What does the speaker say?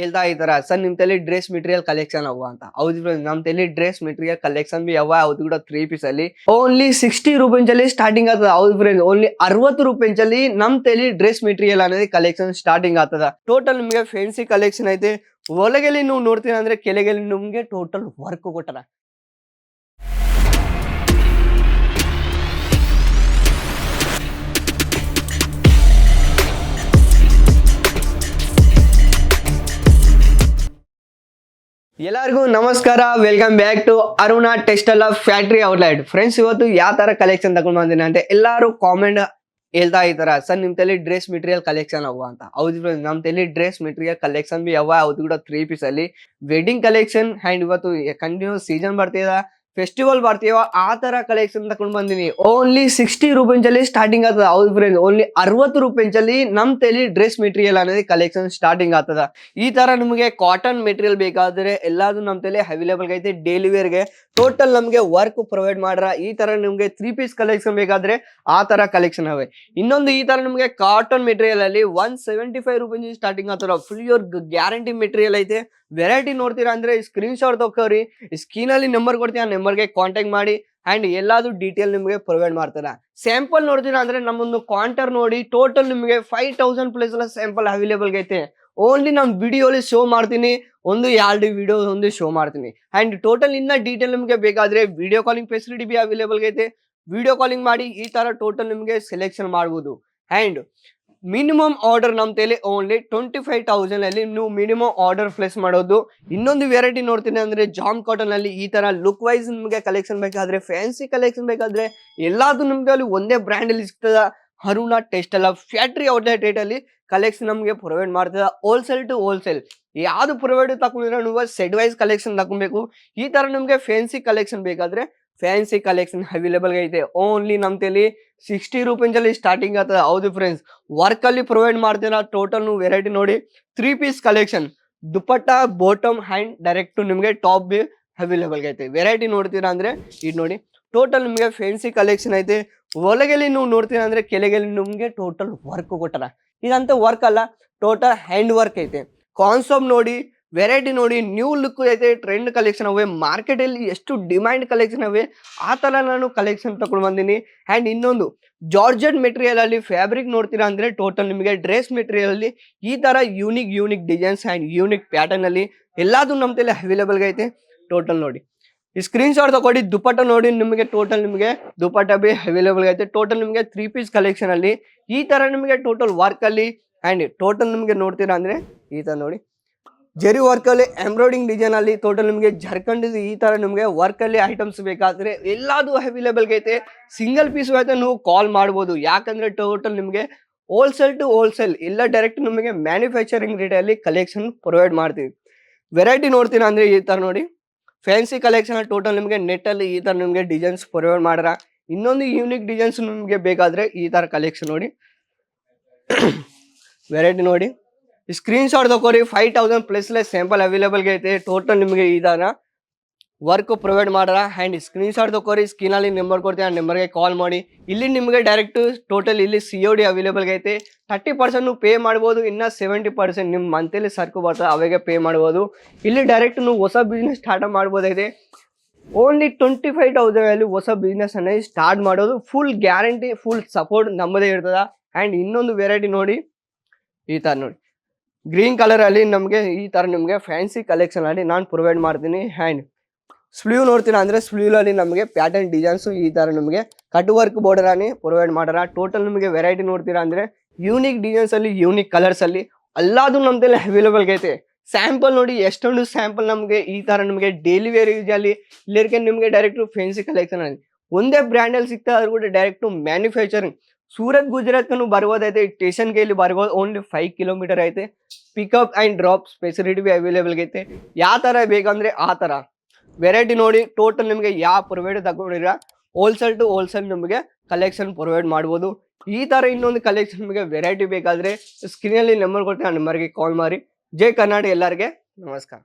ಹೇಳ್ತಾ ಇದಾರ ಸರ್ ನಿಮ್ ತಲೆ ಡ್ರೆಸ್ ಮೆಟೀರಿಯಲ್ ಕಲೆಕ್ಷನ್ ಅವ ಅಂತ. ಹೌದು ಫ್ರೆಂಡ್ ನಮ್ ತಲೆ ಡ್ರೆಸ್ ಮೆಟೀರಿಯಲ್ ಕಲೆಕ್ಷನ್ ಬಿ ಯಾವ ಹೌದು ಕೂಡ ತ್ರೀ ಪೀಸ್ ಅಲ್ಲಿ. ಓನ್ಲಿ ಸಿಕ್ಸ್ಟಿ ರೂಪೀಸ್ ಸ್ಟಾರ್ಟಿಂಗ್ ಆಗ್ತದ, ಹೌದು ಫ್ರೆಂಡ್ಸ್ ಓನ್ಲಿ ಅರವತ್ತು ರೂಪೀಸ್ ಅಲ್ಲಿ ನಮ್ ತಲೆ ಡ್ರೆಸ್ ಮೆಟೀರಿಯಲ್ ಅನ್ನೋದು ಕಲೆಕ್ಷನ್ ಸ್ಟಾರ್ಟಿಂಗ್ ಆಗ್ತದ. ಟೋಟಲ್ ನಿಮಗೆ ಫ್ಯಾನ್ಸಿ ಕಲೆಕ್ಷನ್ ಐತೆ. ಒಳಗೆಲ್ಲಿ ನೀವು ನೋಡ್ತೀನಿ ಅಂದ್ರೆ ಕೆಳಗೆಲ್ಲಿ ನಿಮ್ಗೆ ಟೋಟಲ್ ವರ್ಕ್ ಕೊಟ್ಟರ ಎಲ್ಲರಿಗೂ ನಮಸ್ಕಾರ. Welcome back to Aruna textile of factory outlet friends ಇವತ್ತು ಯಾವ ತರ ಕಲೆಕ್ಷನ್ ತಗೊಂಡ್ ಬಂದಿನಿ ಅಂತ ಎಲ್ಲರೂ ಕಾಮೆಂಟ್ ಹೇಳ್ತಾ ಇದಾರ ಸರ್ ನಿಮ್ ತಲೆ ಡ್ರೆಸ್ ಮೆಟೀರಿಯಲ್ ಕಲೆಕ್ಷನ್ ಅವ ಅಂತ. ಹೌದು ಫ್ರೆಂಡ್ಸ್ ನಮ್ ತಲೆ ಡ್ರೆಸ್ ಮೆಟೀರಿಯಲ್ ಕಲೆಕ್ಷನ್ ಬಿ ಯಾವ ಅವ್ದು ಕೂಡ ತ್ರೀ ಪೀಸ್ ಅಲ್ಲಿ. ವೆಡ್ಡಿಂಗ್ ಕಲೆಕ್ಷನ್ ಅಂಡ್ ಇವತ್ತು ಕಂಟಿನ್ಯೂ ಸೀಸನ್ ಬರ್ತಿದ. ಫೆಸ್ಟಿವಲ್ ಬರ್ತೀವೋ ಆ ತರ ಕಲೆಕ್ಷನ್ ತಗೊಂಡ್ ಬಂದಿನಿ. ಓನ್ಲಿ ಸಿಕ್ಸ್ಟಿ ರುಪೀಸ್ ಅಲ್ಲಿ ಸ್ಟಾರ್ಟಿಂಗ್ ಆಗ್ತದ, ಹೌದು ಫ್ರೆಂಡ್ ಓನ್ಲಿ ಅರವತ್ತು ರುಪೀಸ್ ಅಲ್ಲಿ ನಮ್ ತಲೆ ಡ್ರೆಸ್ ಮೆಟೀರಿಯಲ್ ಅನ್ನೋದು ಕಲೆಕ್ಷನ್ ಸ್ಟಾರ್ಟಿಂಗ್ ಆಗ್ತದ. ಈ ತರ ನಿಮಗೆ ಕಾಟನ್ ಮೆಟೀರಿಯಲ್ ಬೇಕಾದ್ರೆ ಎಲ್ಲಾದ್ರು ನಮ್ಮ ತಲೆ ಅವೈಲೇಬಲ್ ಐತೆ ಡೈಲಿ ವೇರ್ಗೆ. ಟೋಟಲ್ ನಮಗೆ ವರ್ಕ್ ಪ್ರೊವೈಡ್ ಮಾಡ್ರ. ಈ ತರ ನಿಮ್ಗೆ ತ್ರೀ ಪೀಸ್ ಕಲೆಕ್ಷನ್ ಬೇಕಾದ್ರೆ ಆ ತರ ಕಲೆಕ್ಷನ್ ಅವೆ. ಇನ್ನೊಂದು ಈ ತರ ನಿಮಗೆ ಕಾಟನ್ ಮೆಟೀರಿಯಲ್ ಅಲ್ಲಿ one seventy five rupees starting ಆಗ್ತದ. ಫುಲ್ ಯೋರ್ ಗ್ಯಾರಂಟಿ ಮೆಟೀರಿಯಲ್ ಐತೆ. ವೆರೈಟಿ ನೋಡ್ತೀರಾ ಅಂದ್ರೆ ಸ್ಕ್ರೀನ್ ಶಾಟ್ ತಗೋರಿ. ಸ್ಕ್ರೀನ್ ಅಲ್ಲಿ ನಂಬರ್ ಕೊಡ್ತೀನಿ ಆ ನಂಬರ್ ನಂಬರ್ಗೆ ಕಾಂಟ್ಯಾಕ್ಟ್ ಮಾಡಿ ಆ್ಯಂಡ್ ಎಲ್ಲಾದರೂ ಡೀಟೇಲ್ ನಿಮಗೆ ಪ್ರೊವೈಡ್ ಮಾಡ್ತಾರೆ. ಸ್ಯಾಂಪಲ್ ನೋಡ್ತೀರಾ ಅಂದರೆ ನಮ್ಮೊಂದು ಕಾಂಟರ್ ನೋಡಿ ಟೋಟಲ್ ನಿಮಗೆ ಫೈವ್ ತೌಸಂಡ್ ಪ್ಲೇಸ್ ಎಲ್ಲ ಸ್ಯಾಂಪಲ್ ಅವೈಲೇಬಲ್ ಐತೆ. ಓನ್ಲಿ ನಾನು ವಿಡಿಯೋಲಿ ಶೋ ಮಾಡ್ತೀನಿ, ಒಂದು ಎರಡು ವಿಡಿಯೋ ಒಂದು ಶೋ ಮಾಡ್ತೀನಿ. ಆ್ಯಂಡ್ ಟೋಟಲ್ ಇನ್ನ ಡೀಟೇಲ್ ನಿಮಗೆ ಬೇಕಾದರೆ ವಿಡಿಯೋ ಕಾಲಿಂಗ್ ಫೆಸಿಲಿಟಿ ಬಿ ಅವೈಲೇಬಲ್ ಐತೆ. ವಿಡಿಯೋ ಕಾಲಿಂಗ್ ಮಾಡಿ ಈ ಥರ ಟೋಟಲ್ ನಿಮಗೆ ಸೆಲೆಕ್ಷನ್ ಮಾಡ್ಬೋದು. ಅಂಡ್ ಮಿನಿಮಮ್ ಆರ್ಡರ್ ನಮ್ಮ ತೇಲಿ ಓನ್ಲಿ ಟ್ವೆಂಟಿ ಫೈವ್ ತೌಸಂಡ್ ಅಲ್ಲಿ ನೀವು ಮಿನಿಮಮ್ ಆರ್ಡರ್ ಪ್ಲೇಸ್ ಮಾಡೋದು. ಇನ್ನೊಂದು ವೆರೈಟಿ ನೋಡ್ತೀನಿ ಅಂದ್ರೆ ಜಾಮ್ ಕಾಟನ್ ಅಲ್ಲಿ ಈ ತರ ಲುಕ್ ವೈಸ್ ನಿಮಗೆ ಕಲೆಕ್ಷನ್ ಬೇಕಾದ್ರೆ ಫ್ಯಾನ್ಸಿ ಕಲೆಕ್ಷನ್ ಬೇಕಾದ್ರೆ ಎಲ್ಲಾದ್ರು ನಿಮ್ಗೆ ಅಲ್ಲಿ ಒಂದೇ ಬ್ರ್ಯಾಂಡ್ ಅಲ್ಲಿ ಸಿಗ್ತದ. ಅರುಣ ಟೆಸ್ಟ್ ಅಲ್ಲ ಫ್ಯಾಕ್ಟ್ರಿ ಔಟ್ಲೆಟ್ ರೇಟ್ ಅಲ್ಲಿ ಕಲೆಕ್ಷನ್ ನಮಗೆ ಪ್ರೊವೈಡ್ ಮಾಡ್ತದ. ಹೋಲ್ಸೇಲ್ ಟು ಹೋಲ್ಸೇಲ್ ಯಾವ್ದು ಪ್ರೊವೈಡ್ ತಗೊಂಡಿದ್ರೆ ನೀವು ಸೆಡ್ ವೈಸ್ ಕಲೆಕ್ಷನ್ ತಗೊಬೇಕು. ಈ ತರ ನಿಮ್ಗೆ ಫ್ಯಾನ್ಸಿ ಕಲೆಕ್ಷನ್ ಬೇಕಾದ್ರೆ ಫ್ಯಾನ್ಸಿ ಕಲೆಕ್ಷನ್ ಅವೈಲೇಬಲ್ ಐತೆ. ಓನ್ಲಿ ನಮ್ ತೆಲಿ ಸಿಕ್ಸ್ಟಿ ರುಪೀಸಲ್ಲಿ ಸ್ಟಾರ್ಟಿಂಗ್ ಆಗ್ತದೆ. ಹೌದು ಫ್ರೆಂಡ್ಸ್ ವರ್ಕ್ ಅಲ್ಲಿ ಪ್ರೊವೈಡ್ ಮಾಡ್ತೀರಾ ಟೋಟಲ್ ನೀವು ವೆರೈಟಿ ನೋಡಿ three piece collection dupatta bottom hand direct ನಿಮಗೆ ಟಾಪ್ ಬಿ ಅವೈಲೇಬಲ್ ಐತೆ. ವೆರೈಟಿ ನೋಡ್ತೀರಾ ಅಂದ್ರೆ, ಇದು ನೋಡಿ ಟೋಟಲ್ ನಿಮಗೆ ಫ್ಯಾನ್ಸಿ ಕಲೆಕ್ಷನ್ ಐತೆ. ಒಳಗೆಲ್ಲಿ ನೀವು ನೋಡ್ತೀರಾ ಅಂದ್ರೆ, ಕೆಳಗೆಲ್ಲಿ ನಿಮಗೆ ಟೋಟಲ್ ವರ್ಕ್ ಕೊಟ್ಟಾರ. ಇದಂತ ವರ್ಕ್ ಅಲ್ಲ ಟೋಟಲ್ ಹ್ಯಾಂಡ್ ವರ್ಕ್ ಐತೆ. ಕಾನ್ಸೆಪ್ಟ್ ನೋಡಿ ವೆರೈಟಿ ನೋಡಿ ನ್ಯೂ ಲುಕ್ ಐತೆ ಟ್ರೆಂಡ್ ಕಲೆಕ್ಷನ್ ಅವೆ ಮಾರ್ಕೆಟಲ್ಲಿ ಎಷ್ಟು ಡಿಮ್ಯಾಂಡ್ ಕಲೆಕ್ಷನ್ ಅವೆ, ಆ ಥರ ನಾನು ಕಲೆಕ್ಷನ್ ತಗೊಂಡು ಬಂದೀನಿ. ಆ್ಯಂಡ್ ಇನ್ನೊಂದು ಜಾರ್ಜೆಟ್ ಮೆಟೀರಿಯಲ್ ಅಲ್ಲಿ ಫ್ಯಾಬ್ರಿಕ್ ನೋಡ್ತೀರಾ ಅಂದರೆ ಟೋಟಲ್ ನಿಮಗೆ ಡ್ರೆಸ್ ಮೆಟೀರಿಯಲ್ ಅಲ್ಲಿ ಈ ಥರ unique unique designs and unique pattern ಅಲ್ಲಿ ಎಲ್ಲಾದು ನಮ್ಮ ತಲೆ ಅವೈಲೇಬಲ್ ಐತೆ ಟೋಟಲ್ ನೋಡಿ. ಈ ಸ್ಕ್ರೀನ್ ಶಾಟ್ ತಗೊಡಿ, ದುಪಟ್ಟ ನೋಡಿ ನಿಮಗೆ ಟೋಟಲ್ ನಿಮಗೆ ದುಪಟ್ಟ ಬಿ ಅವೈಲೇಬಲ್ ಐತೆ ಟೋಟಲ್ ನಿಮಗೆ ತ್ರೀ ಪೀಸ್ ಕಲೆಕ್ಷನ್ ಅಲ್ಲಿ ಈ ಥರ ನಿಮಗೆ ಟೋಟಲ್ ವರ್ಕ್ ಅಲ್ಲಿ ಅಂಡ್ ಟೋಟಲ್ ನಿಮಗೆ ನೋಡ್ತೀರಾ ಅಂದರೆ ಈ ಥರ ನೋಡಿ. ಜರಿ ವರ್ಕಲ್ಲಿ ಎಂಬ್ರಾಯ್ಡಿಂಗ್ ಡಿಸೈನಲ್ಲಿ ಟೋಟಲ್ ನಿಮಗೆ ಜರ್ಕಂಡ್ ಈ ತರ ನಿಮಗೆ ವರ್ಕಲ್ಲಿ ಐಟಮ್ಸ್ ಬೇಕಾದ್ರೆ ಎಲ್ಲಾದು ಅವೈಲೇಬಲ್ ಐತೆ. ಸಿಂಗಲ್ ಪೀಸ್ ಐತೆ ನೀವು ಕಾಲ್ ಮಾಡ್ಬೋದು. ಯಾಕಂದ್ರೆ ಟೋಟಲ್ ನಿಮಗೆ ಹೋಲ್ಸೇಲ್ ಟು ಹೋಲ್ಸೇಲ್ ಇಲ್ಲ ಡೈರೆಕ್ಟ್ ನಿಮಗೆ ಮ್ಯಾನುಫ್ಯಾಕ್ಚರಿಂಗ್ ರೇಟಲ್ಲಿ ಕಲೆಕ್ಷನ್ ಪ್ರೊವೈಡ್ ಮಾಡ್ತೀವಿ. ವೆರೈಟಿ ನೋಡ್ತೀನಿ ಅಂದ್ರೆ ಈ ತರ ನೋಡಿ. ಫ್ಯಾನ್ಸಿ ಕಲೆಕ್ಷನ್ ಟೋಟಲ್ ನಿಮಗೆ ನೆಟ್ ಅಲ್ಲಿ ಈ ತರ ನಿಮಗೆ ಡಿಸೈನ್ಸ್ ಪ್ರೊವೈಡ್ ಮಾಡ್ರ. ಇನ್ನೊಂದು ಯೂನಿಕ್ ಡಿಸೈನ್ಸ್ ನಿಮಗೆ ಬೇಕಾದ್ರೆ ಈ ತರ ಕಲೆಕ್ಷನ್ ನೋಡಿ. ವೆರೈಟಿ ನೋಡಿ. ಸ್ಕ್ರೀನ್ ಶಾಟ್ ತಗೋರಿ five thousand plus less sample available ಐತೆ ಟೋಟಲ್ ನಿಮಗೆ ಇದಾನ. ವರ್ಕ್ ಪ್ರೊವೈಡ್ ಮಾಡ್ರ ಆ್ಯಂಡ್ ಸ್ಕ್ರೀನ್ಶಾಟ್ ತಗೋರಿ ಸ್ಕ್ರೀನಲ್ಲಿ ನಂಬರ್ ಕೊಡ್ತೀನಿ, ಆ ನಂಬರ್ಗೆ ಕಾಲ್ ಮಾಡಿ. ಇಲ್ಲಿ ನಿಮಗೆ ಡೈರೆಕ್ಟ್ ಟೋಟಲ್ ಇಲ್ಲಿ ಸಿ ಒ ಡಿ ಅವೈಲೇಬಲ್ ಐತೆ. ತರ್ಟಿ ಪರ್ಸೆಂಟ್ ನೀವು ಪೇ ಮಾಡ್ಬೋದು, ಇನ್ನು ಸೆವೆಂಟಿ ಪರ್ಸೆಂಟ್ ನಿಮ್ಮ ಮಂತಲ್ಲಿ ಸರ್ಕು ಬರ್ತದೆ ಅವಾಗೆ ಪೇ ಮಾಡ್ಬೋದು. ಇಲ್ಲಿ ಡೈರೆಕ್ಟ್ ನೀವು ಹೊಸ ಬಿಸ್ನೆಸ್ ಸ್ಟಾರ್ಟ್ ಮಾಡ್ಬೋದೈತೆ ಓನ್ಲಿ ಟ್ವೆಂಟಿ ಫೈವ್ ತೌಸಂಡ್ ಅಲ್ಲಿ ಹೊಸ ಬಿಸ್ನೆಸ್ ಅನ್ನೋದು ಸ್ಟಾರ್ಟ್ ಮಾಡೋದು ಫುಲ್ ಗ್ಯಾರಂಟಿ ಫುಲ್ ಸಪೋರ್ಟ್ ನಮ್ಮದೇ ಇರ್ತದೆ. ಆ್ಯಂಡ್ ಇನ್ನೊಂದು ವೆರೈಟಿ ನೋಡಿ, ಈ ಥರ ನೋಡಿ. ಗ್ರೀನ್ ಕಲರ್ ಅಲ್ಲಿ ನಮಗೆ ಈ ತರ ನಿಮಗೆ ಫ್ಯಾನ್ಸಿ ಕಲೆಕ್ಷನ್ ಅಲ್ಲಿ ನಾನು ಪ್ರೊವೈಡ್ ಮಾಡ್ತೀನಿ. ಹ್ಯಾಂಡ್ ಸ್ಲೀವ್ ನೋಡ್ತೀರಾ ಅಂದ್ರೆ ಸ್ಲೀವ್ ಅಲ್ಲಿ ನಮಗೆ ಪ್ಯಾಟರ್ನ್ ಡಿಸೈನ್ಸ್ ಈ ತರ ನಮಗೆ ಕಟ್ ವರ್ಕ್ ಬಾರ್ಡರ್ ಅಲ್ಲಿ ಪ್ರೊವೈಡ್ ಮಾಡೋಣ ಟೋಟಲ್ ನಿಮಗೆ ವೆರೈಟಿ ನೋಡ್ತೀರಾ ಅಂದ್ರೆ ಯೂನಿಕ್ ಡಿಸೈನ್ಸ್ ಅಲ್ಲಿ ಯೂನಿಕ್ ಕಲರ್ಸ್ ಅಲ್ಲಿ ಎಲ್ಲಾದು ಅವೈಲೇಬಲ್ ಐತೆ ಸ್ಯಾಂಪಲ್ ನೋಡಿ ಎಷ್ಟೊಂದು ಸ್ಯಾಂಪಲ್ ನಮಗೆ ಈ ತರ ನಿಮಗೆ ಡೈಲಿ ವೇರ್ ಯೂಸ್ ಅಲ್ಲಿ ಇಲ್ಲರಿಗೆ ನಿಮಗೆ ಡೈರೆಕ್ಟ್ ಫ್ಯಾನ್ಸಿ ಕಲೆಕ್ಷನ್ ಅಲ್ಲಿ ಒಂದೇ ಬ್ರ್ಯಾಂಡ್ ಅಲ್ಲಿ ಸಿಗ್ತಾ ಅದ್ರ ಕೂಡ ಡೈರೆಕ್ಟ್ ಮ್ಯಾನುಫ್ಯಾಕ್ಚರಿಂಗ್ ಸೂರತ್ ಗುಜರಾತ್ಗೂ ಬರ್ಬೋದೈತೆ ಸ್ಟೇಷನ್ಗೆ ಇಲ್ಲಿ ಬರ್ಬೋದು ಓನ್ಲಿ ಫೈವ್ ಕಿಲೋಮೀಟರ್ ಐತೆ. ಪಿಕಪ್ ಆ್ಯಂಡ್ ಡ್ರಾಪ್ ಫೆಸಿಲಿಟಿ ಬಿ ಅವೈಲೇಬಲ್ ಐತೆ ಯಾವ ಥರ ಬೇಕಂದ್ರೆ ಆ ಥರ ವೆರೈಟಿ ನೋಡಿ ಟೋಟಲ್ ನಿಮಗೆ ಯಾವ ಪ್ರೊವೈಡ್ ತಗೊಂಡಿರ ಹೋಲ್ಸೇಲ್ ಟು ಹೋಲ್ಸೇಲ್ ನಿಮಗೆ ಕಲೆಕ್ಷನ್ ಪ್ರೊವೈಡ್ ಮಾಡ್ಬೋದು. ಈ ಥರ ಇನ್ನೊಂದು ಕಲೆಕ್ಷನ್ ನಿಮಗೆ ವೆರೈಟಿ ಬೇಕಾದರೆ ಸ್ಕ್ರೀನಲ್ಲಿ ನಂಬರ್ ಕೊಡ್ತೀನಿ, ಆ ನಂಬರ್ಗೆ ಕಾಲ್ ಮಾಡಿ. ಜೈ ಕರ್ನಾಟಕ ಎಲ್ಲರಿಗೆ, ನಮಸ್ಕಾರ.